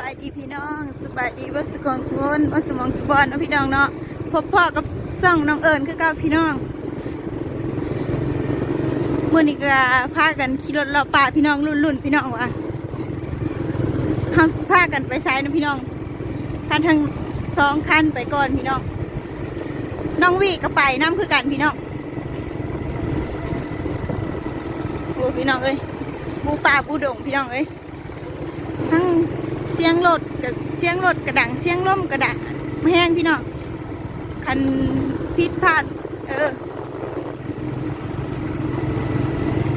บายดีพี่น้องสบายดีวัสกองสวนวัสมองสบอนนะพี่น้องเนาะพบพ่อกับส่องน้องเอิญคือเกับพี่น้องเมื่อนี้ก็พากันขี่รถเราป่าพี่น้องรุ่นๆพี่น้องวะเฮาสิพากันไปซ้ายนะพี่น้องคันทั้งสองคันไปก่อนพี่น้อง น้องวีก็ไปน้ำคือกันพี่น้องโอ้พี่น้องเอ้ยปูป่าปูดงพี่น้องเอ้ย เสียงรถกับเสียงรถกระดังเสียงล่มกระดังแห้งพี่น้องคันพิษพลาดเออ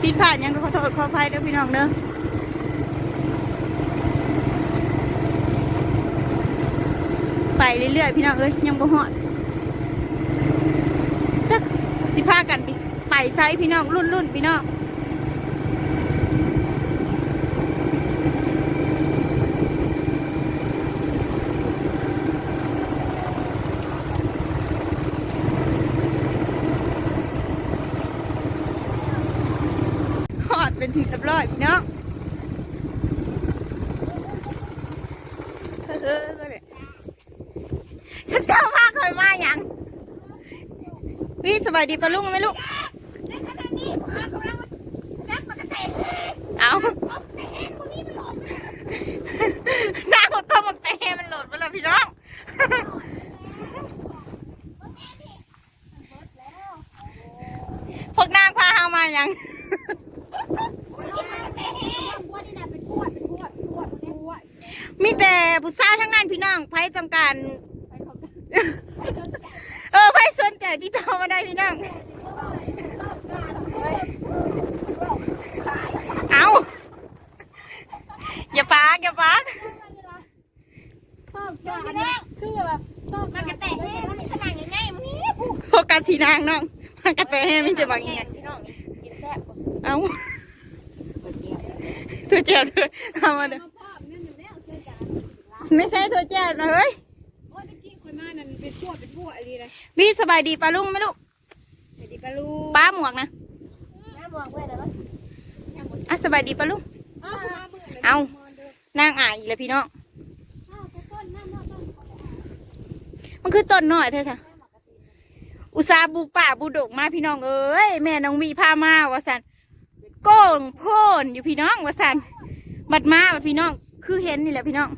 พิษพลาดยังก็ขอโทษขออภัยเด้อพี่น้องเด้อไปเรื่อยๆพี่น้องเอ้ยยังบ่ฮอดจักสิพากันไปไปไซพี่น้องรุ่นรุ่นๆพี่น้อง หอดเรียบร้อยพี่น้องเออเออก็เลยฉันเจ้าพาคอยมาอย่างพี่สบายดีปะลุงไหมลูก ในขณะนี้พากำลังนักมากระเตง เอา แต่เห็นคนนี้มันหลง หน้ามันต้องมันเตะมันโหลดไปแล้วพี่น้อง พวกนางพาเฮามาอย่าง คนนี้มันกระเตงพวกนี่นะเป็นพวดเป็นพวดพวดพวด มีแต่ผู้สาวทั้งนั้นพี่น้องไพ่ต้ องการเออไพ่สนใจที่ต่อมาได้พี่น้อง เอาอย่าปากอย่าปากจอดแล้วคือแบบมันกระเตงนี่มันมีขนาดใหญ่ๆมันนี่ผู้โฟกัสทีนางน้องมันกระเตะให้มันจะบอกยังไงพี่น้องกินแซ่บเอาตัวเจ้าด้วยเอามาเด้อพ่อนั่นอยู่แล้วเจอกันไม่ใช่ตัวเจ้านะเฮ้ยโอ้ยจริงคนมานั่นเป็นพ วดเป็นพวดอะไรเลยพี่สบายดีปะลุงไหมลูกสวัสดีปลาลูป้าหมวกนะแม่บอกไว้เลยว่าอะสบายดีปะลุงอ้าวมาเมื่อไหร่เอานางอายอีกแล้วพี่น้องอ้าวต้นนั่นต้นมันคือต้นน้อยเธอค่ะ อุตสาห์บูป่าบูดกมาพี่น้องเอ้ยแม่น้องวีพามาวะสันโก้งโพ่นอยู่พี่น้องวะสันบัดมาบัดพี่น้อง คือเห็นนี่แหละพี่น้อง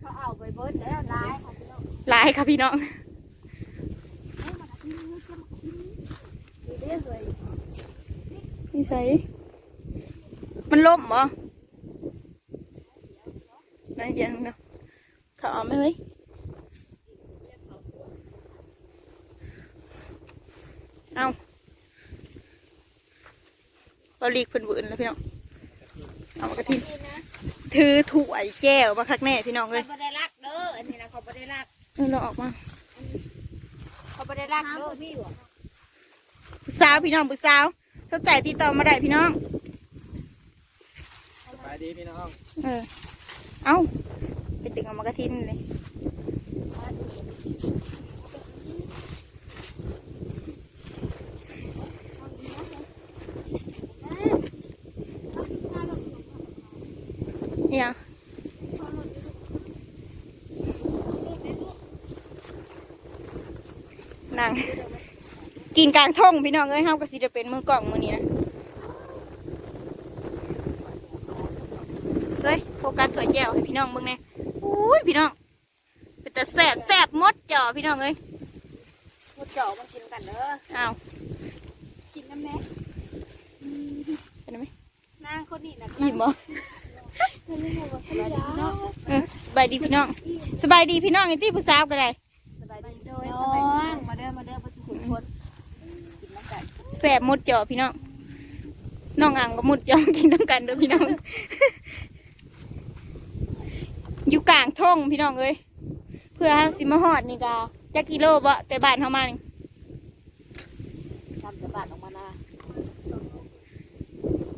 เขาเอาไปเบิร์ดแล้วร้ายค่ะพี่น้องหลายค่ะพี่น้อง ดูเรื่อยเลย นี่ใส่มันล่มเหรอนั่นยังเนาะเขาเอาไหมเฮ้ยเอาเราลีกเพิ่นบืนแล้วพี่น้อง เอามากระทินนี่นะถือถ้วยแก้วมาคักแน่พี่น้องเขาเลยไม่ได้รักเด้อ อันนี้นะเขาไม่ได้รักเออเราออกมา เขาไม่ได้รักเด้อพี่หรอผู้ สาวพี่น้องผู้สาวเข้าใจติดต่อมาได้พี่น้องสบายดีพี่น้องเออเอาไปตึงเอามากระทินเลยเนี่ยนั่ง กินกลางท่งพี่น้องเอ้ยเฮาก็สิจะเป็นมือกล่องมือนี้นะเฮ้ยโฟกัสถั่วแก้วให้พี่น้องเบิ่งแน่อุ้ยพี่น้อง เป็นแต่แสบแสบหมดจ่อพี่น้องเอ้ยพูดเจาะมันกินกันเด้ออ้าวกินน้ำแน่เป็นไหมนางคนนี้นะอิ่มบ่ไม่รู้ว่าเขาอยากเนาะเออสบายดีพี่น้อง สบายดีพี่น้องไอ้ที่ผู้สาวก็ได้สบายดีโดยน้องมาเด้อมาเด้อมาทุกคนกินน้ำกัน แสบหมดจ่อพี่น้องน้องอ่างก็หมดจ่อกินน้ำกันเด้อพี่น้อง อยู่กลางท่งพี่น้องเอ้ยเพื่อให้สิมาฮอดนี่กาจักกิโลบ่แต่บ้านเฮามานี่ทำสะบัดออกมาหน้า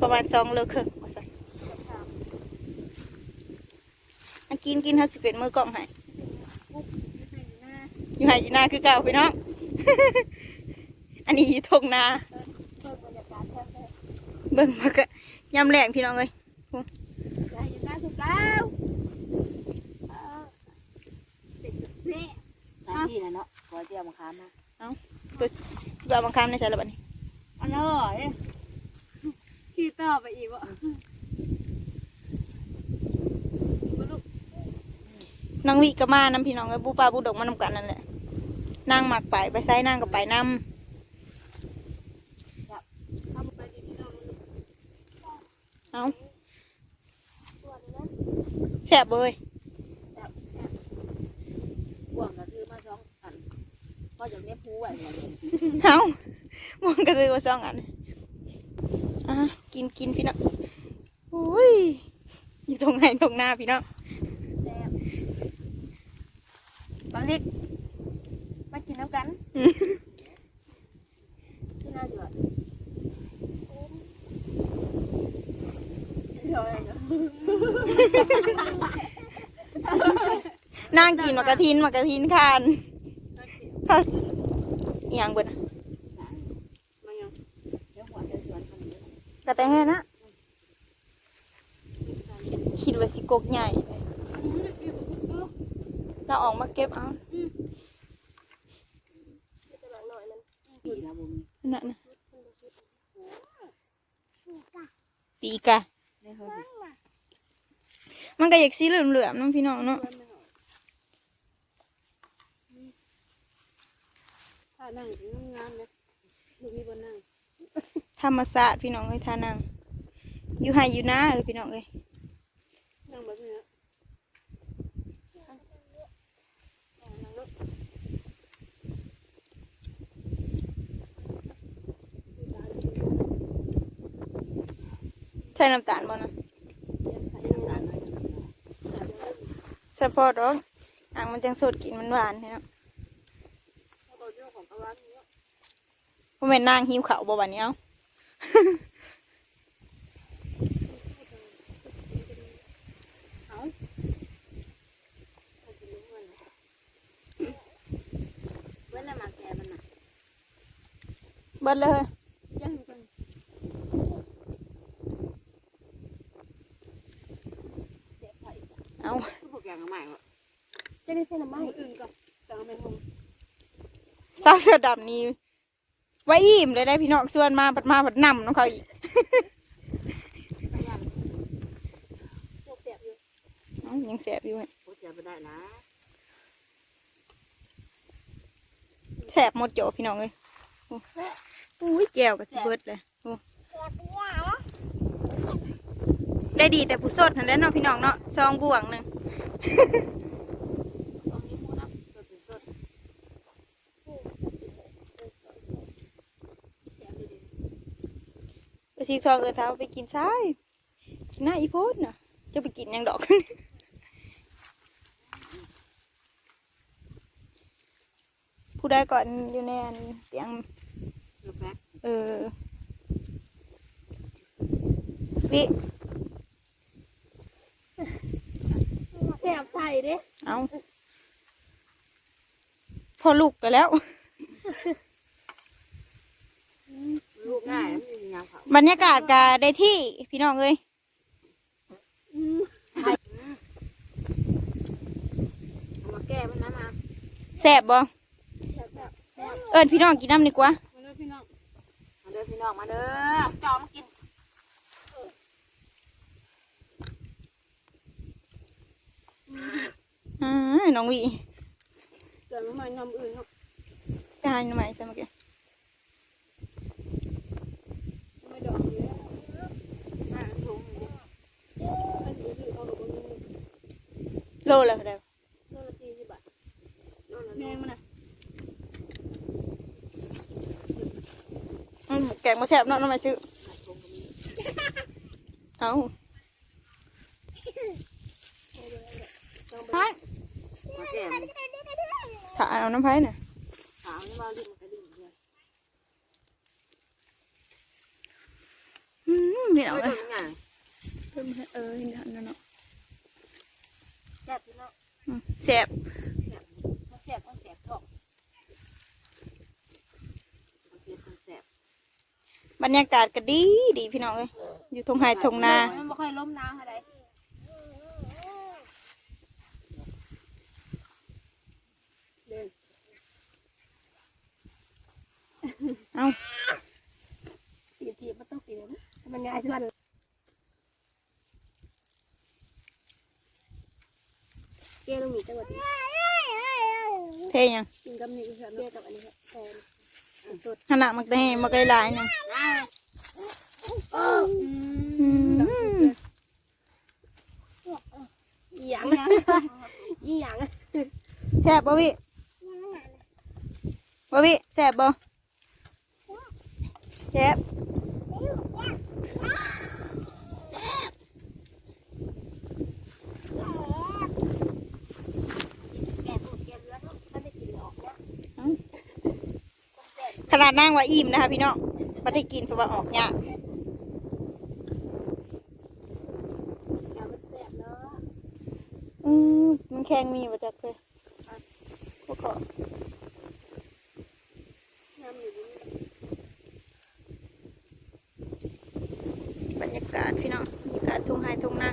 ประมาณสองโลครึ่งว่าซั่นอันกินกินเฮาสิเป็นมือกล้องให้อยู่ให้อยู่นาคือเก่าพี่น้อง อันนี้ทงนา เบิ่งมากะยำแรงพี่น้องเลยขึ้วนี่นที่นะเนาะขอเจียวมังคามมาเอาตัวเกบังคามในใจระบัดนี้อันนั้อขี้ต่อไปอีกวะนางวิกมาน้ำพี่น้องเลยบูปลาบูดกมานำกันนั่นแหละนั่งหมักไปไปไซนั่งกับไปนำ เอาแซ่บเลยกวางก็คือมาสองอันก็อย่างนี้ผู้ไหวเนี่ยเอามันก็ซื้อมาสองอันอะกินกินพี่น้องอุ้ยอยู่ตรงไหนตรงหน้าพี่น้องแซ่บบางเล็กมากินน้ำกันอืมที่น่าจะ เดี๋ยวเองเนาะ นั่งกินหมากกระทินหมากกระทินคานค่ะอหย่างเบิดน่ะมันยังเดี๋ยวหัวจะสวนคนนี้กระแตงแห่นะคิดว่าสิกกใหญ่เราออกมาเก็บเอาปีละบุมีนั่นนะปีกะไม่เคยมันก็อยากสีเหลือมๆเน้องพี่น้องเนาะ ถ้านั่งงานเลยลูกมีบนนั่ง ธรรมศาสตร์พี่น้องเอ้ยท่านั่ง อยู่ไฮอยู่นาเอ้ยพี่น้องเอ้ยนั่งแบบนี้ใส่น้ำตาลบ่นะสปอร์ตร้องอ่างมันจังสดกินมันหวานพี่น้อง เขาบอกเรื่องของกระวานนี้ พ่อแม่นนางหิวข้าวบ่บัดนี้เอ้าเว้นแล้วมาแกมันน่ะเบิดเลยยังกันเอาพวกแกงใหม่หมดจะได้ใช้น้ำมันอื่นกับแต่ไม่หงซาวเสือดำนี่ ไว้อิ่มเลยได้พี่น้องส่วนมาปัดมาปัดนำน้องเขาอีกพวกเสียบอยู่เอ้ายังแสบอยู่เว้ยพวกแกไปได้นะแสบหมดโจพี่น้องเลยโอ้อุ้ยแก้วก็สิเบิดเลยโอ้ได้ดีแต่ผู้สดทันได้เนาะพี่น้องเนาะซองบวงหนึ่งตรงนี้พูดนะสดสด เสียบดี เออ สีทองเออเท้าไปกินซ้ายกินหน้าอีโพดน่ะ จะไปกินหยังดอกผู้ใดก่อนอยู่ในอันเตียงเกลือแป๊กเออวิๆเสียบใส่ดิเอาพอลูกกันแล้ว ลูกง่ายไม่มีงานเขา บรรยากาศกาได้ที่พี่น้องเอ้ยเอามาแก้มันนะมาแซ่บบ่เสียบแบบแซ่บเอิญพี่น้องกินน้ำดีกว่ามาเลยพี่น้อง มาเด้อพี่น้อง มาเด้อจอมกินอ่าน้องวีเกิดมาใหม่ยำอื่นเนาะไปหาหน่อไม้ใช่ไหมแก ไม่ดอกเลยอ่าหงอันนี้คือเอากับคนนี้ โลละเท่าไหร่โลละสี่สิบบาทแมงมันนะอืมแกงมาแซ่บเนาะน้องไม้ซื้อเอาพันมาแก้มันถ้าเอาน้ำไผ่น่ะขาวนี่มาลิ้มกระดิ่งเลยอืมพี่น้องไม่เอ้ต้ยองงานเพิ่มให้เออเห็นทันแล้วเนาะ แสบพี่น้องแซ่บแซ่บต้องแซ่บท้องเกียต้องแซ่บบรรยากาศก็ดีดีพี่น้องเลยอยู่ทงไฮทงนาไม่ค่อยล้มนาอะไรเอาตีทีมันต้องตีมันง่ายทุกวัน จังหวัดเทยังกินกับนี่ค่ะแก้กับอันนี้ค่ะแทนอันสดขนาดมักได้มักได้หลายหนึงอืมอืมอีหยังอีหยังแซ่บบ่วิบ่วิแซ่บบ่แซ่บ แก้ปูแก้เลือดมันได้กินออกนะ ขนาดนั่งว่าอิ่มนะคะพี่น้องบ่ได้กินเพราะว่าออกยากแก้มันแซ่บเนาะอืมมันแข็งมีบ่จักเลยพวกเขาน้ำอยู่นี่บรรยากาศพี่น้องบรรยากาศทุ่งไฮทุ่งนา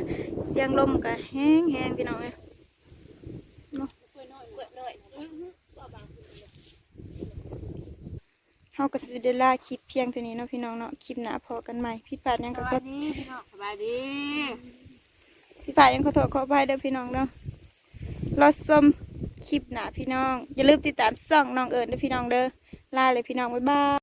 เสียงลมก็แห้งแห้งพี่น้องเอ้ย กล้วยน้อยกล้วยน้อยอื้อหือบ่บาง เฮา ก็สิได้ลาคลิปเพียงเท่านี้เนาะพี่น้องเนาะคลิปหน้าพอกันใหม่ผิดพลาดหยังก็ขอดีพี่น้องสบายดีผิดพลาดหยังขอโทษขออภัยเด้อพี่น้องเนาะรอชมคลิปหน้าพี่น้อง อย่าลืมติดตามช่องน้องเอิญเด้อพี่น้องเด้อลาเลยพี่น้องบ๊ายบาย